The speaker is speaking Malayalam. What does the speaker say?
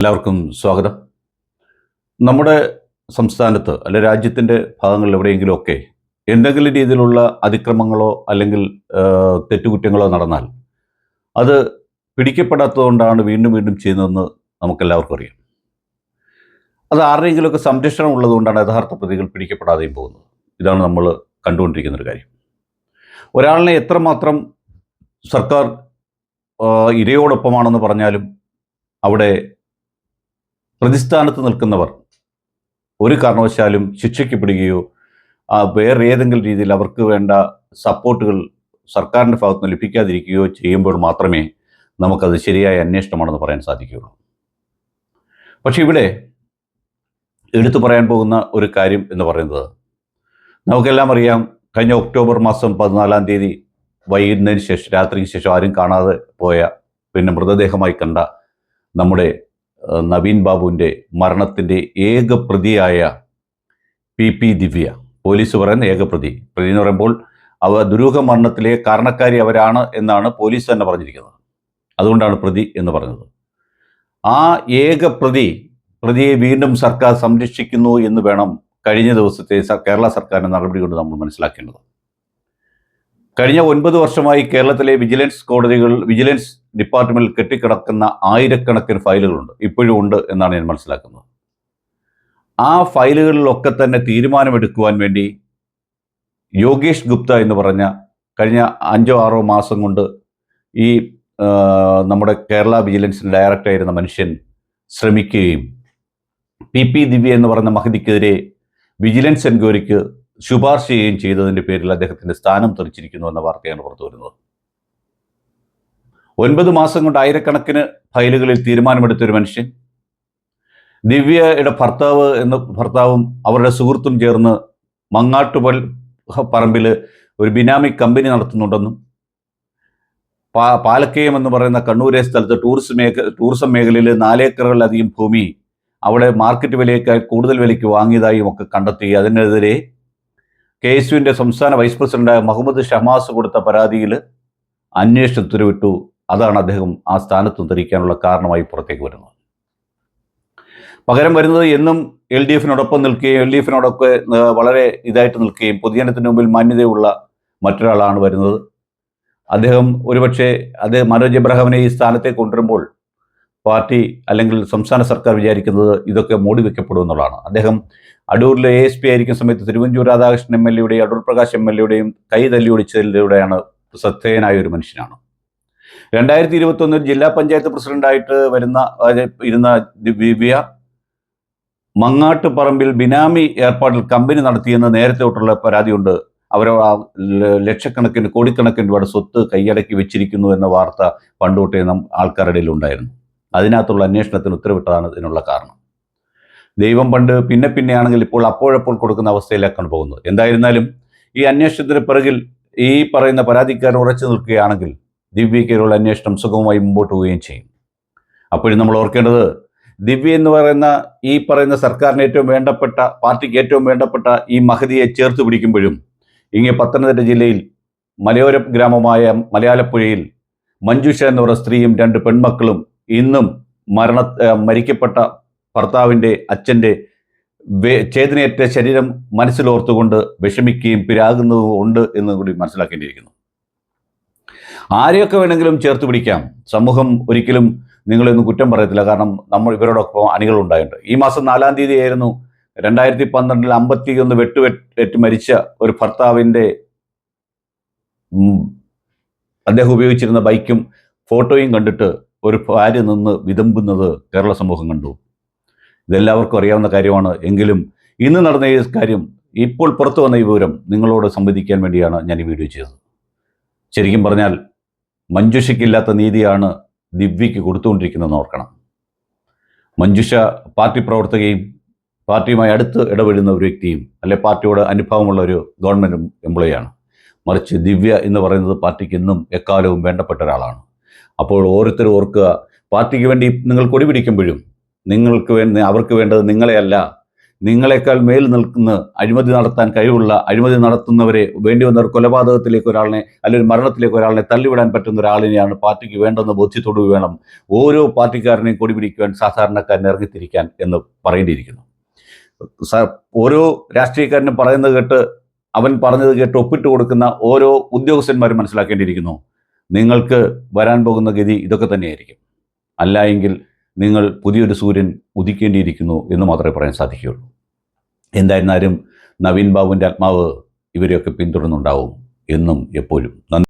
എല്ലാവർക്കും സ്വാഗതം. നമ്മുടെ സംസ്ഥാനത്ത് അല്ലെ രാജ്യത്തിന്റെ ഭാഗങ്ങളിൽ എവിടെയെങ്കിലുമൊക്കെ എന്തെങ്കിലും രീതിയിലുള്ള അതിക്രമങ്ങളോ അല്ലെങ്കിൽ തെറ്റുകുറ്റങ്ങളോ നടന്നാൽ അത് പിടിക്കപ്പെടാത്തതുകൊണ്ടാണ് വീണ്ടും വീണ്ടും ചെയ്യുന്നതെന്ന് നമുക്കെല്ലാവർക്കും അറിയാം. അത് ആരുടെയെങ്കിലുമൊക്കെ സംരക്ഷണം ഉള്ളതുകൊണ്ടാണ് യഥാർത്ഥ പ്രതികൾ പിടിക്കപ്പെടാതെയും പോകുന്നത്. ഇതാണ് നമ്മൾ കണ്ടുകൊണ്ടിരിക്കുന്ന ഒരു കാര്യം. ഒരാളിനെ എത്രമാത്രം സർക്കാർ ഇരയോടൊപ്പമാണെന്ന് പറഞ്ഞാലും അവിടെ പ്രതിസ്ഥാനത്ത് നിൽക്കുന്നവർ ഒരു കാരണവശാലും ശിക്ഷിക്കപ്പെടുകയോ വേറെ ഏതെങ്കിലും രീതിയിൽ അവർക്ക് വേണ്ട സപ്പോർട്ടുകൾ സർക്കാരിന്റെ ഭാഗത്ത് നിന്ന് ലഭിക്കാതിരിക്കുകയോ ചെയ്യുമ്പോൾ മാത്രമേ നമുക്കത് ശരിയായ അന്വേഷണമാണെന്ന് പറയാൻ സാധിക്കുകയുള്ളൂ. പക്ഷെ ഇവിടെ എടുത്തു പറയാൻ പോകുന്ന ഒരു കാര്യം എന്ന് പറയുന്നത് നമുക്കെല്ലാം അറിയാം കഴിഞ്ഞ ഒക്ടോബർ മാസം പതിനാലാം തീയതി വൈകുന്നതിന് ശേഷം രാത്രിക്ക് ശേഷം ആരും കാണാതെ പോയ പിന്നെ മൃതദേഹമായി കണ്ട നമ്മുടെ നവീൻ ബാബുവിന്റെ മരണത്തിന്റെ ഏക പ്രതിയായ പി പി ദിവ്യ. പോലീസ് പറയുന്ന ഏക പ്രതി. പ്രതി എന്ന് പറയുമ്പോൾ അവ ദുരൂഹ മരണത്തിലെ കാരണക്കാരി അവരാണ് എന്നാണ് പോലീസ് തന്നെ പറഞ്ഞിരിക്കുന്നത്. അതുകൊണ്ടാണ് പ്രതി എന്ന് പറഞ്ഞത്. ആ ഏക പ്രതി പ്രതിയെ വീണ്ടും സർക്കാർ സംരക്ഷിക്കുന്നു എന്ന് വേണം കഴിഞ്ഞ ദിവസത്തെ കേരള സർക്കാരിന്റെ നടപടി കൊണ്ട് നമ്മൾ മനസ്സിലാക്കേണ്ടത്. കഴിഞ്ഞ ഒൻപത് വർഷമായി കേരളത്തിലെ വിജിലൻസ് കോടതികൾ വിജിലൻസ് ഡിപ്പാർട്ട്മെന്റിൽ കെട്ടിക്കിടക്കുന്ന ആയിരക്കണക്കിന് ഫയലുകളുണ്ട്. ഇപ്പോഴും ഉണ്ട് എന്നാണ് ഞാൻ മനസ്സിലാക്കുന്നത്. ആ ഫയലുകളിലൊക്കെ തന്നെ തീരുമാനമെടുക്കുവാൻ വേണ്ടി യോഗേഷ് ഗുപ്ത എന്ന് പറഞ്ഞ കഴിഞ്ഞ അഞ്ചോ ആറോ മാസം കൊണ്ട് ഈ നമ്മുടെ കേരള വിജിലൻസിന്റെ ഡയറക്ടറായിരുന്ന മനുഷ്യൻ ശ്രമിക്കുകയും പി പി ദിവ്യ എന്ന് പറയുന്ന മഹതിക്കെതിരെ വിജിലൻസ് എൻക്വയറിക്ക് ശുപാർശ ചെയ്യുകയും ചെയ്തതിന്റെ പേരിൽ അദ്ദേഹത്തിന്റെ സ്ഥാനം തെറിച്ചിരിക്കുന്നു എന്ന വാർത്തയാണ് പുറത്തു വരുന്നത് ഒൻപത് മാസം കൊണ്ട് ആയിരക്കണക്കിന് ഫയലുകളിൽ തീരുമാനമെടുത്തൊരു മനുഷ്യൻ. ദിവ്യയുടെ ഭർത്താവ് എന്ന ഭർത്താവും അവരുടെ സുഹൃത്തും ചേർന്ന് മങ്ങാട്ടുപൽ പറമ്പിൽ ഒരു ബിനാമി കമ്പനി നടത്തുന്നുണ്ടെന്നും പാ പാലക്കയം എന്ന് പറയുന്ന കണ്ണൂരെ സ്ഥലത്ത് ടൂറിസം മേഖ ടൂറിസം മേഖലയിൽ നാലേക്കറുകളിലധികം ഭൂമി അവിടെ മാർക്കറ്റ് വിലയേക്കാൾ കൂടുതൽ വിലയ്ക്ക് വാങ്ങിയതായും ഒക്കെ കണ്ടെത്തി. അതിനെതിരെ കെ എസ് യുവിന്റെ സംസ്ഥാന വൈസ് പ്രസിഡന്റായ മുഹമ്മദ് ഷമാസ് കൊടുത്ത പരാതിയിൽ അന്വേഷണത്തിന് ഉത്തരവിട്ടു. അതാണ് അദ്ദേഹം ആ സ്ഥാനത്ത് ധരിക്കാനുള്ള കാരണമായി പുറത്തേക്ക് വരുന്നത്. പകരം വരുന്നത് എന്നും എൽ ഡി എഫിനോടൊപ്പം നിൽക്കുകയും എൽ ഡി എഫിനോടൊക്കെ വളരെ ഇതായിട്ട് നിൽക്കുകയും പൊതുജനത്തിന് മുമ്പിൽ മാന്യതയുള്ള മറ്റൊരാളാണ് വരുന്നത്. അദ്ദേഹം ഒരുപക്ഷെ അദ്ദേഹം മനോജ് എബ്രഹാമിനെ ഈ സ്ഥാനത്തേക്ക് കൊണ്ടുവരുമ്പോൾ പാർട്ടി അല്ലെങ്കിൽ സംസ്ഥാന സർക്കാർ വിചാരിക്കുന്നത് ഇതൊക്കെ മൂടി വെക്കപ്പെടും എന്നുള്ളതാണ്. അദ്ദേഹം അടൂരിലെ എ എസ് പി ആയിരിക്കുന്ന സമയത്ത് തിരുവഞ്ചൂർ രാധാകൃഷ്ണൻ എം എൽ എയുടെയും അടൂർ പ്രകാശ് എം എൽ എയുടെയും കൈ തല്ലി ഒടിച്ചതിലൂടെയാണ് ശ്രദ്ധേയനായ ഒരു മനുഷ്യനാണ്. രണ്ടായിരത്തി ഇരുപത്തൊന്നിൽ ജില്ലാ പഞ്ചായത്ത് പ്രസിഡന്റായിട്ട് വരുന്ന ഇരുന്ന ദിവ്യ മങ്ങാട്ട് പറമ്പിൽ ബിനാമി ഏർപ്പാടിൽ കമ്പനി നടത്തിയെന്ന് നേരത്തെ തൊട്ടുള്ള പരാതിയുണ്ട്. അവർ ലക്ഷക്കണക്കിന് കോടിക്കണക്കിന് രൂപയുടെ സ്വത്ത് കൈയടക്കി വെച്ചിരിക്കുന്നു എന്ന വാർത്ത പണ്ടുതൊട്ടേ നം ആൾക്കാരുടെ ഉണ്ടായിരുന്നു അതിനകത്തുള്ള അന്വേഷണത്തിന് ഉത്തരവിട്ടതാണ് ഇതിനുള്ള കാരണം. ദൈവം പണ്ട് പിന്നെ പിന്നെയാണെങ്കിൽ ഇപ്പോൾ അപ്പോഴപ്പോൾ കൊടുക്കുന്ന അവസ്ഥയിലേക്കാണ് പോകുന്നത്. എന്തായിരുന്നാലും ഈ അന്വേഷണത്തിന് പിറകിൽ ഈ പറയുന്ന പരാതിക്കാരൻ ഉറച്ചു നിൽക്കുകയാണെങ്കിൽ ദിവ്യയ്ക്കുള്ള അന്വേഷണം സുഗമമായി മുമ്പോട്ട് പോവുകയും ചെയ്യും. അപ്പോഴും നമ്മൾ ഓർക്കേണ്ടത് ദിവ്യ എന്ന് പറയുന്ന ഈ പറയുന്ന സർക്കാരിന് ഏറ്റവും വേണ്ടപ്പെട്ട പാർട്ടിക്ക് ഏറ്റവും വേണ്ടപ്പെട്ട ഈ മഹതിയെ ചേർത്ത് പിടിക്കുമ്പോഴും ഇങ്ങനെ പത്തനംതിട്ട ജില്ലയിൽ മലയോര ഗ്രാമമായ മലയാളപ്പുഴയിൽ മഞ്ജുഷ എന്ന് പറയുന്ന സ്ത്രീയും രണ്ട് പെൺമക്കളും ഇന്നും മരണ മരിക്കപ്പെട്ട ഭർത്താവിന്റെ അച്ഛന്റെ ചേതനയേറ്റ ശരീരം മനസ്സിലോർത്തുകൊണ്ട് വിഷമിക്കുകയും പിരാകുന്നതും ഉണ്ട് എന്ന് കൂടി മനസ്സിലാക്കേണ്ടിയിരിക്കുന്നു. ആരെയൊക്കെ വേണമെങ്കിലും ചേർത്ത് പിടിക്കാം. സമൂഹം ഒരിക്കലും നിങ്ങളൊന്നും കുറ്റം പറയത്തില്ല. കാരണം നമ്മൾ ഇവരോടൊപ്പം അണികളുണ്ടായിട്ടുണ്ട് ഈ മാസം നാലാം തീയതി ആയിരുന്നു രണ്ടായിരത്തി പന്ത്രണ്ടിൽ അമ്പത്തി ഒന്ന് വെട്ടുവെറ്റ് മരിച്ച ഒരു ഭർത്താവിന്റെ അദ്ദേഹം ഉപയോഗിച്ചിരുന്ന ബൈക്കും ഫോട്ടോയും കണ്ടിട്ട് ഒരു ഭാര്യ നിന്ന് വിതമ്പുന്നത് കേരള സമൂഹം കണ്ടു. ഇതെല്ലാവർക്കും അറിയാവുന്ന കാര്യമാണ്. എങ്കിലും ഇന്ന് നടന്ന ഈ കാര്യം ഇപ്പോൾ പുറത്തു വന്ന ഈ വിവരം നിങ്ങളോട് സംവദിക്കാൻ വേണ്ടിയാണ് ഞാൻ ഈ വീഡിയോ ചെയ്തത്. ശരിക്കും പറഞ്ഞാൽ മഞ്ജുഷയ്ക്കില്ലാത്ത നീതിയാണ് ദിവ്യയ്ക്ക് കൊടുത്തുകൊണ്ടിരിക്കുന്നതെന്ന് ഓർക്കണം. മഞ്ജുഷ പാർട്ടി പ്രവർത്തകയും പാർട്ടിയുമായി അടുത്ത് ഇടപെടുന്ന ഒരു വ്യക്തിയും അല്ലെ പാർട്ടിയോട് അനുഭവമുള്ള ഒരു ഗവൺമെന്റ് എംപ്ലോയിയാണ്. മറിച്ച് ദിവ്യ എന്ന് പറയുന്നത് പാർട്ടിക്ക് ഇന്നും എക്കാലവും വേണ്ടപ്പെട്ട ഒരാളാണ്. അപ്പോൾ ഓരോരുത്തരും ഓർക്കുക പാർട്ടിക്ക് വേണ്ടി നിങ്ങൾ കൊടി പിടിക്കുമ്പോഴും നിങ്ങൾക്ക് വേണ്ടി അവർക്ക് വേണ്ടത് നിങ്ങളെയല്ല നിങ്ങളെക്കാൾ മേൽ നിൽക്കുന്ന അഴിമതി നടത്താൻ കഴിവുള്ള അഴിമതി നടത്തുന്നവരെ വേണ്ടി വന്ന ഒരു കൊലപാതകത്തിലേക്ക് ഒരാളിനെ അല്ലെങ്കിൽ മരണത്തിലേക്ക് ഒരാളിനെ തള്ളിവിടാൻ പറ്റുന്ന ഒരാളിനെയാണ് പാർട്ടിക്ക് വേണ്ടെന്ന ബോധ്യത്തോടു വേണം ഓരോ പാർട്ടിക്കാരനെയും കൊടി പിടിക്കുവാൻ സാധാരണക്കാരൻ ഇറങ്ങിത്തിരിക്കാൻ എന്ന് പറയേണ്ടിയിരിക്കുന്നു. ഓരോ രാഷ്ട്രീയക്കാരനും പറയുന്നത് കേട്ട് അവൻ പറഞ്ഞത് കേട്ട് ഒപ്പിട്ട് കൊടുക്കുന്ന ഓരോ ഉദ്യോഗസ്ഥന്മാരും മനസ്സിലാക്കേണ്ടിയിരിക്കുന്നു. നിങ്ങൾക്ക് വരാൻ പോകുന്ന ഗതി ഇതൊക്കെ തന്നെയായിരിക്കും. അല്ല എങ്കിൽ നിങ്ങൾ പുതിയൊരു സൂര്യൻ ഉദിക്കേണ്ടിയിരിക്കുന്നു എന്ന് മാത്രമേ പറയാൻ സാധിക്കുകയുള്ളൂ. എന്തായിരുന്നാലും നവീൻ ബാബുവിന്റെ ആത്മാവ് ഇവരെയൊക്കെ പിന്തുടർന്നുണ്ടാവും എന്നും എപ്പോഴും.